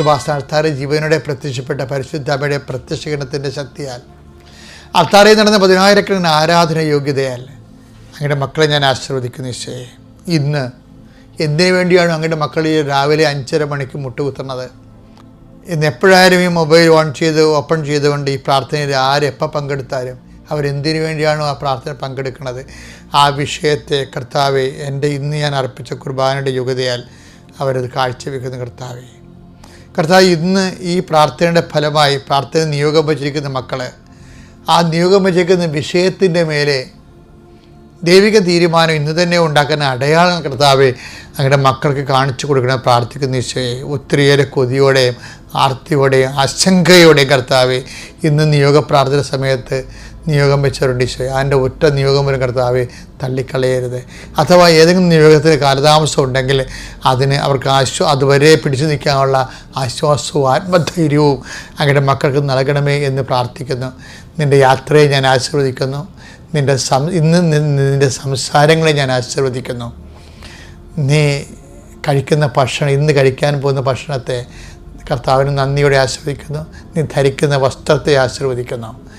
കൃപാസ്ഥാനത്താറ് ജീവനോടെ പ്രത്യക്ഷപ്പെട്ട പരിശുദ്ധമ്മയുടെ പ്രത്യക്ഷീകരണത്തിന്റെ ശക്തിയാൽ. അൾത്താറയിൽ നടന്ന പതിനായിരക്കണക്കിന് ആരാധന യോഗ്യതയാൽ അങ്ങയുടെ മക്കളെ ഞാൻ ആശീർവദിക്കുന്നു ഈശോയെ. ഇന്ന് എന്തിനു വേണ്ടിയാണ് അങ്ങയുടെ മക്കൾ ഈ രാവിലെ അഞ്ചര മണിക്ക് മുട്ടുകുത്തുന്നത്? ഇന്ന് എപ്പോഴായാലും ഈ മൊബൈൽ ഓൺ ചെയ്ത് ഓപ്പൺ ചെയ്തുകൊണ്ട് ഈ പ്രാർത്ഥനയിൽ ആരെപ്പോൾ പങ്കെടുത്താലും അവരെന്തിനു വേണ്ടിയാണോ ആ പ്രാർത്ഥന പങ്കെടുക്കുന്നത്? ആ വിഷയത്തെ കർത്താവെ എന്റെ ഇന്ന് ഞാൻ അർപ്പിച്ച കുർബാനയുടെ യോഗ്യതയാൽ അവരത് കാഴ്ചവെക്കുന്ന കർത്താവെ. കർത്താവ് ഇന്ന് ഈ പ്രാർത്ഥനയുടെ ഫലമായി പ്രാർത്ഥന നിയോഗം വച്ചിരിക്കുന്ന മക്കൾ ആ നിയോഗം വച്ചിരിക്കുന്ന വിഷയത്തിന്റെ മേലെ ദൈവിക തീരുമാനം ഇന്ന് തന്നെ ഉണ്ടാക്കുന്ന അടയാളം കർത്താവെ അങ്ങയുടെ മക്കൾക്ക് കാണിച്ചു കൊടുക്കണം പ്രാർത്ഥിക്കുന്ന ഈശോയെ. ഒത്തിരിയേറെ കൊതിയോടെയും ആർത്തിയോടെയും ആശങ്കയോടെ കർത്താവെ ഇന്ന് നിയോഗ പ്രാർത്ഥന സമയത്ത് നിയോഗം വെച്ചവരുണ്ട് ഈശോയെ അതിന്റെ ഒറ്റ നിയോഗം വരും കർത്താവെ തള്ളിക്കളയരുത്. അഥവാ ഏതെങ്കിലും നിയോഗത്തിന് കാലതാമസം ഉണ്ടെങ്കിൽ അതിന് അവർക്ക് ആശ്വാ അതുവരെ പിടിച്ചു നിൽക്കാനുള്ള ആശ്വാസവും ആത്മധൈര്യവും അങ്ങയുടെ മക്കൾക്ക് നൽകണമേ എന്ന് പ്രാർത്ഥിക്കുന്നു. നിന്റെ യാത്രയെ ഞാൻ ആശീർവദിക്കുന്നു. നിന്റെ സം ഇന്ന് നിന്റെ സംസാരങ്ങളെ ഞാൻ ആശീർവദിക്കുന്നു. നീ കഴിക്കുന്ന ഭക്ഷണം ഇന്ന് കഴിക്കാൻ പോകുന്ന ഭക്ഷണത്തെ കർത്താവിന് നന്ദിയോടെ ആശീർവദിക്കുന്നു. നീ ധരിക്കുന്ന വസ്ത്രത്തെ ആശീർവദിക്കുന്നു.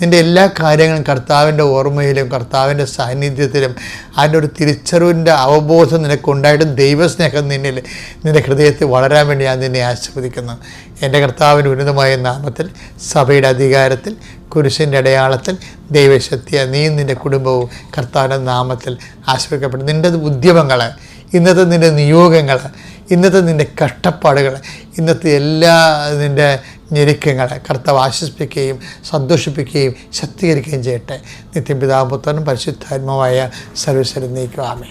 നിന്റെ എല്ലാ കാര്യങ്ങളും കർത്താവിന്റെ ഓർമ്മയിലും കർത്താവിന്റെ സാന്നിധ്യത്തിലും അതിന്റെ ഒരു തിരിച്ചറിവിന്റെ അവബോധം നിനക്കുണ്ടായിട്ട് ദൈവസ്നേഹം നിന്നിൽ നിന്റെ ഹൃദയത്തിൽ വളരാൻ വേണ്ടി ഞാൻ നിന്നെ ആശീർവദിക്കുന്നു. എന്റെ കർത്താവിന്റെ ഉന്നതമായ നാമത്തിൽ സഭയുടെ അധികാരത്തിൽ കുരിശിന്റെ അടയാളത്തിൽ ദൈവശക്തിയ നീ നിന്റെ കുടുംബവും കർത്താവിന്റെ നാമത്തിൽ ആശ്രയിക്കപ്പെടും നിന്റെ ഉദ്യമങ്ങൾ ഇന്നത്തെ നിന്റെ നിയോഗങ്ങൾ ഇന്നത്തെ നിന്റെ കഷ്ടപ്പാടുകൾ ഇന്നത്തെ എല്ലാ നിന്റെ ഞെരുക്കങ്ങൾ കർത്താവ് ആശ്വസിപ്പിക്കുകയും സന്തോഷിപ്പിക്കുകയും ശക്തീകരിക്കുകയും ചെയ്യട്ടെ. നിത്യപിതാപുത്രനും പരിശുദ്ധാത്മാവായ സർവീശ്വരൻ നീക്കുവാമേ